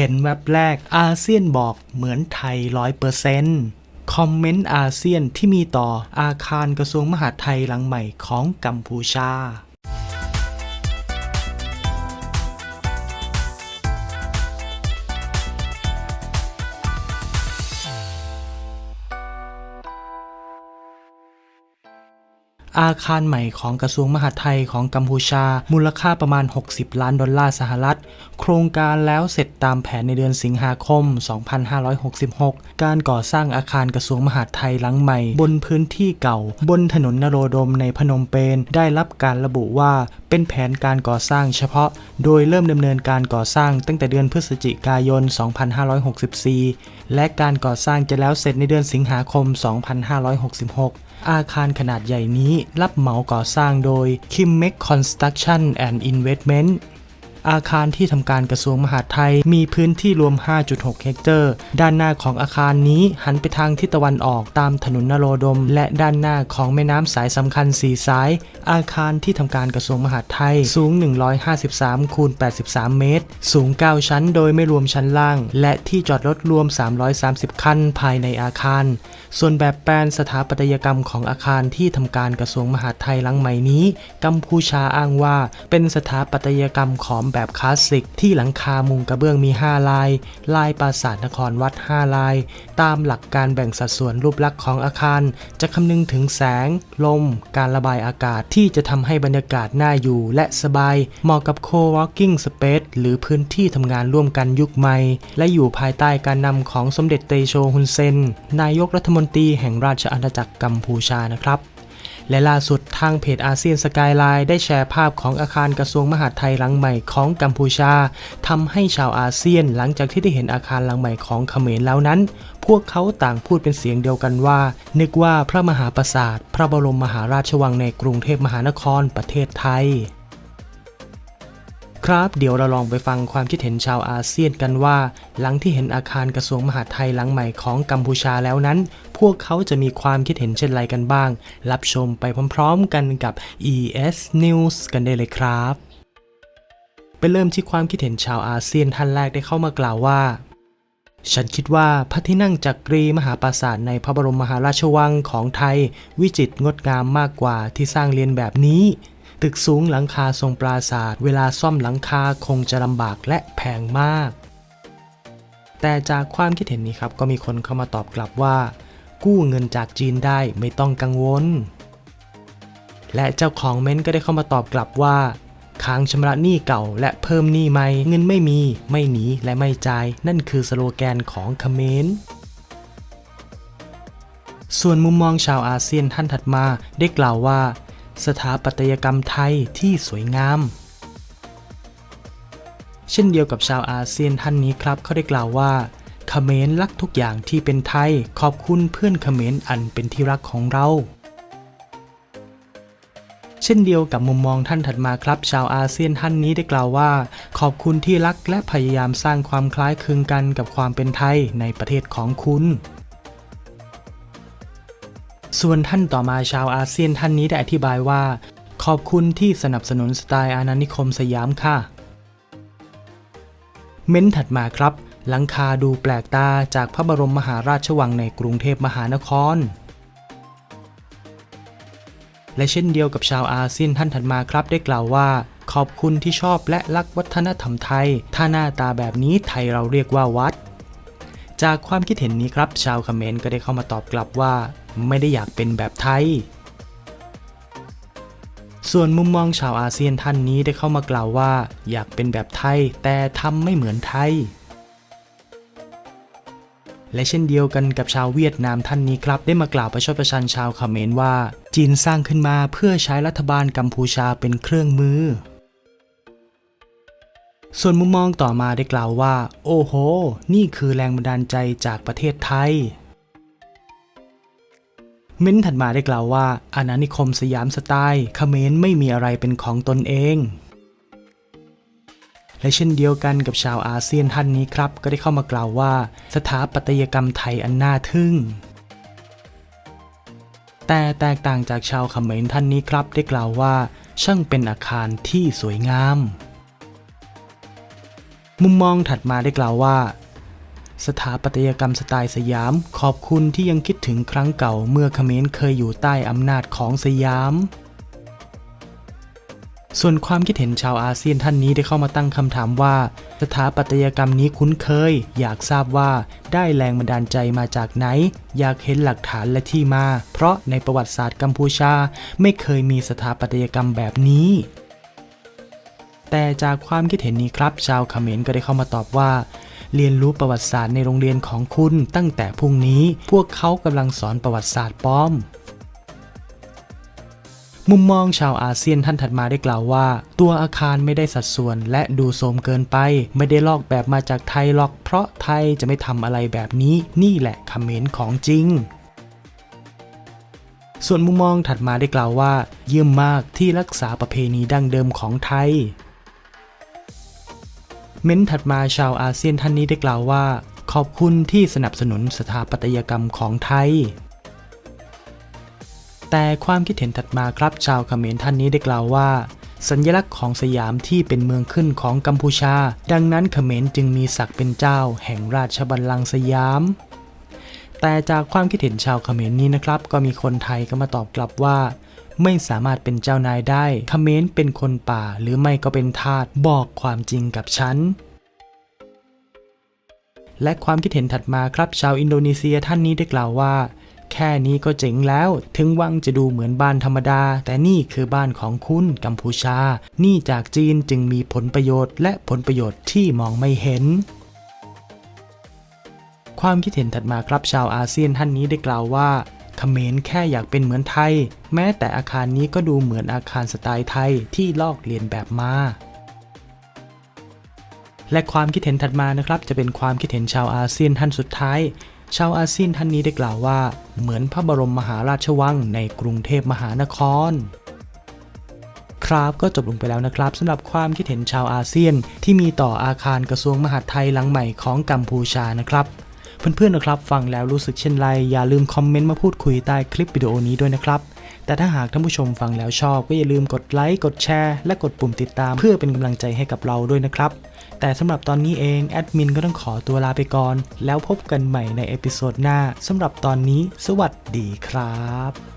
เห็นแว็บแรกอาเซียนบอกเหมือนไทยร้อยเปอร์เซนต์คอมเมนต์อาเซียนที่มีต่ออาคารกระทรวงมหาดไทยหลังใหม่ของกัมพูชา อาคารใหม่ของกระทรวงมหาดไทยของกัมพูชา มูลค่าประมาณ 60 ล้านดอลลาร์สหรัฐ โครงการแล้วเสร็จตามแผนในเดือนสิงหาคม 2566 การก่อสร้างอาคารกระทรวงมหาดไทยหลังใหม่ บนพื้นที่เก่า บนถนนนโรดมในพนมเปญได้รับการระบุว่าเป็นแผนการก่อสร้างเฉพาะ โดยเริ่มดำเนินการก่อสร้างตั้งแต่เดือนพฤศจิกายน 2564 และการก่อสร้างจะแล้วเสร็จในเดือนสิงหาคม 2566 อาคารขนาดใหญ่นี้รับเหมาก่อสร้างโดย Kimmek Construction and Investment อาคารที่ทำการกระทรวงมหาดไทย มีพื้นที่รวม 5.6 เฮกเตอร์ ด้านหน้าของอาคารนี้หันไปทางทิศตะวันออกตามถนนนโรดม และด้านหน้าของแม่น้ำสายสำคัญ4สาย อาคารที่ทำการกระทรวงมหาดไทย สูง 153 คูณ 83 เมตร สูง 9 ชั้นโดยไม่รวมชั้นล่าง และที่จอดรถรวม 330 คันภายในอาคาร ส่วนแบบแปลนสถาปัตยกรรมของอาคารที่ทำการกระทรวงมหาดไทยหลังใหม่นี้ กัมพูชาอ้างว่าเป็นสถาปัตยกรรมของแบบคลาสสิก ที่หลังคามุงกระเบื้องมี 5 ลาย ลายปราสาทนครวัด 5 ลาย ตามหลักการแบ่งสัดส่วนรูปลักษณ์ของอาคาร จะคำนึงถึงแสง ลม การระบายอากาศที่จะทำให้บรรยากาศน่าอยู่ และสบาย เหมาะกับ co-working space หรือพื้นที่ทำงานร่วมกันยุคใหม่ และอยู่ภายใต้การนำของสมเด็จเตโชฮุนเซน นายกรัฐมนตรีแห่งราชอาณาจักรกัมพูชานะครับ และล่าสุดทางเพจอาเซียนสกายไลน์ได้แชร์ภาพของอาคารกระทรวงมหาดไทยหลังใหม่ของกัมพูชาทำให้ชาวอาเซียนหลังจากที่ได้เห็นอาคารหลังใหม่ของเขมรแล้วนั้น พวกเขาต่างพูดเป็นเสียงเดียวกันว่า นึกว่าพระมหาปราสาท พระบรมมหาราชวังในกรุงเทพมหานครประเทศไทย ครับเดี๋ยวเราลองไปฟังความคิดเห็นชาวอาเซียนกันว่า หลังที่เห็นอาคารกระทรวงมหาดไทยหลังใหม่ของกัมพูชาแล้วนั้น พวกเขาจะมีความคิดเห็นเช่นไรกันบ้าง รับชมไปพร้อมๆกันกับ ES News กันได้เลยครับไปเริ่มที่ความคิดเห็นชาวอาเซียนท่านแรกได้เข้ามากล่าวว่าฉันคิดว่าพระที่นั่งจักรีมหาปราสาทในพระบรมมหาราชวังของไทย วิจิตรงดงามมากกว่าที่สร้างเรียนแบบนี้ ตึกสูงหลังคาทรงปราสาทเวลาซ่อมหลังคาคงจะลำบากและแพงมาก แต่จากความคิดเห็นนี้ครับก็มีคนเข้ามาตอบกลับว่า กู้เงินจากจีนได้ไม่ต้องกังวล และเจ้าของเม้นก็ได้เข้ามาตอบกลับว่าค้างชำระหนี้เก่าและเพิ่มหนี้ใหม่เงินไม่มีไม่หนีและไม่จ่าย นั่นคือสโลแกนของเขมรส่วนมุมมองชาวอาเซียนท่านถัดมาได้กล่าวว่า สถาปัตยกรรมไทยที่สวยงาม เช่นเดียวกับชาวอาเซียนท่านนี้ครับเขาได้กล่าวว่าเขมรรักทุกอย่างที่เป็นไทย ขอบคุณเพื่อนเขมรอันเป็นที่รักของเรา เช่นเดียวกับมุมมองท่านถัดมาครับ ชาวอาเซียนท่านนี้ได้กล่าวว่า ขอบคุณที่รักและพยายามสร้างความคล้ายคลึงกันกับความเป็นไทยในประเทศของคุณ ส่วนท่านต่อมาชาวอาเซียนท่านนี้ได้อธิบายว่า ขอบคุณที่สนับสนุนสไตล์อาณานิคมสยามค่ะ เม้นถัดมาครับ หลังคาดูแปลกตาจากพระบรมมหาราชวังในกรุงเทพมหานคร และเช่นเดียวกับชาวอาเซียนท่านถัดมาครับได้กล่าวว่า ขอบคุณที่ชอบและรักวัฒนธรรมไทย ถ้าหน้าตาแบบนี้ไทยเราเรียกว่าวัด จากความคิดเห็นนี้ครับ ชาวคอมเขมรก็ได้เข้ามาตอบกลับว่า ไม่ได้อยากเป็นแบบไทย ส่วนมุมมองชาวอาเซียนท่านนี้ได้เข้ามากล่าวว่า อยากเป็นแบบไทย แต่ทำไม่เหมือนไทย และเช่นเดียวกันกับชาวเวียดนามท่านนี้ครับ ได้มากล่าวประชดประชันชาวคอมเขมรว่า จีนสร้างขึ้นมาเพื่อใช้รัฐบาลกัมพูชาเป็นเครื่องมือ ส่วนมุมมองต่อมาได้กล่าวว่า โอ้โห นี่คือแรงบันดาลใจจากประเทศไทย เม้นถัดมาได้กล่าวว่าอาณานิคมสยามสไตล์เขมรไม่มีอะไรเป็นของตนเอง และเช่นเดียวกันกับชาวอาเซียนท่านนี้ครับ ก็ได้เข้ามากล่าวว่า สถาปัตยกรรมไทยอันน่าทึ่งแต่แตกต่างจากชาวเขมรท่านนี้ครับได้กล่าวว่า ช่างเป็นอาคารที่สวยงาม มุมมองถัดมาได้กล่าวว่า สถาปัตยกรรมสไตล์สยาม ขอบคุณที่ยังคิดถึงครั้งเก่าเมื่อเขมรเคยอยู่ใต้อำนาจของสยาม ส่วนความคิดเห็นชาวอาเซียนท่านนี้ได้เข้ามาตั้งคำถามว่า สถาปัตยกรรมนี้คุ้นเคย อยากทราบว่าได้แรงบันดาลใจมาจากไหน อยากเห็นหลักฐานและที่มา เพราะในประวัติศาสตร์กัมพูชาไม่เคยมีสถาปัตยกรรมแบบนี้ แต่จากความคิดเห็นนี้ครับ ชาวเขมรก็ได้เข้ามาตอบว่า เรียนรู้ประวัติศาสตร์ในโรงเรียนของคุณตั้งแต่พรุ่งนี้ พวกเขากำลังสอนประวัติศาสตร์ปลอมมุมมองชาวอาเซียนท่านถัดมาได้กล่าวว่า ตัวอาคารไม่ได้สัดส่วนและดูโทมเกินไป ไม่ได้ลอกแบบมาจากไทยหรอก เพราะไทยจะไม่ทำอะไรแบบนี้นี่แหละคอมเมนต์ของจริง ส่วนมุมมองถัดมาได้กล่าวว่า เยี่ยมมากที่รักษาประเพณีดั้งเดิมของไทย เม้นถัดมาชาวอาเซียนท่านนี้ได้กล่าวว่า ขอบคุณที่สนับสนุนสถาปัตยกรรมของไทย แต่ความคิดเห็นถัดมาครับชาวเขมรท่านนี้ได้กล่าวว่า สัญลักษณ์ของสยามที่เป็นเมืองขึ้นของกัมพูชา ดังนั้นเขมรจึงมีศักดิ์เป็นเจ้า แห่งราชบัลลังก์สยาม แต่จากความคิดเห็นชาวเขมรนี้นะครับ ก็มีคนไทยก็มาตอบกลับว่า ไม่สามารถเป็นเจ้านายได้เขมรเป็นคนป่าหรือไม่ก็เป็นทาสบอกความจริงกับฉันและความคิดเห็นถัดมาครับชาวอินโดนีเซียท่านนี้ได้กล่าวว่า แค่นี้ก็เจ๋งแล้ว ถึงวังจะดูเหมือนบ้านธรรมดา แต่นี่คือบ้านของคุณกัมพูชา นี่จากจีนจึงมีผลประโยชน์ และผลประโยชน์ที่มองไม่เห็น ความคิดเห็นถัดมาครับชาวอาเซียนท่านนี้ได้กล่าวว่า เขมรแค่อยากเป็นเหมือนไทย แม้แต่อาคารนี้ก็ดูเหมือนอาคารสไตล์ไทยที่ลอกเลียนแบบมาและความคิดเห็นถัดมานะครับ จะเป็นความคิดเห็นชาวอาเซียนท่านสุดท้าย ชาวอาเซียนท่านนี้ได้กล่าวว่า เหมือนพระบรมมหาราชวังในกรุงเทพมหานคร ครับก็จบลงไปแล้วนะครับสำหรับความคิดเห็นชาวอาเซียนที่มีต่ออาคารกระทรวงมหาดไทยหลังใหม่ของกัมพูชานะครับ เพื่อนๆนะครับฟังแล้วรู้สึกเช่นไรอย่าลืมคอมเมนต์มาพูดคุยใต้คลิปวิดีโอนี้ด้วยนะครับ แต่ถ้าหากท่านผู้ชมฟังแล้วชอบก็อย่าลืมกดไลค์กดแชร์และกดปุ่มติดตามเพื่อเป็นกำลังใจให้กับเราด้วยนะครับ แต่สำหรับตอนนี้เองแอดมินก็ต้องขอตัวลาไปก่อน แล้วพบกันใหม่ในเอพิโซดหน้าสำหรับตอนนี้ สวัสดีครับ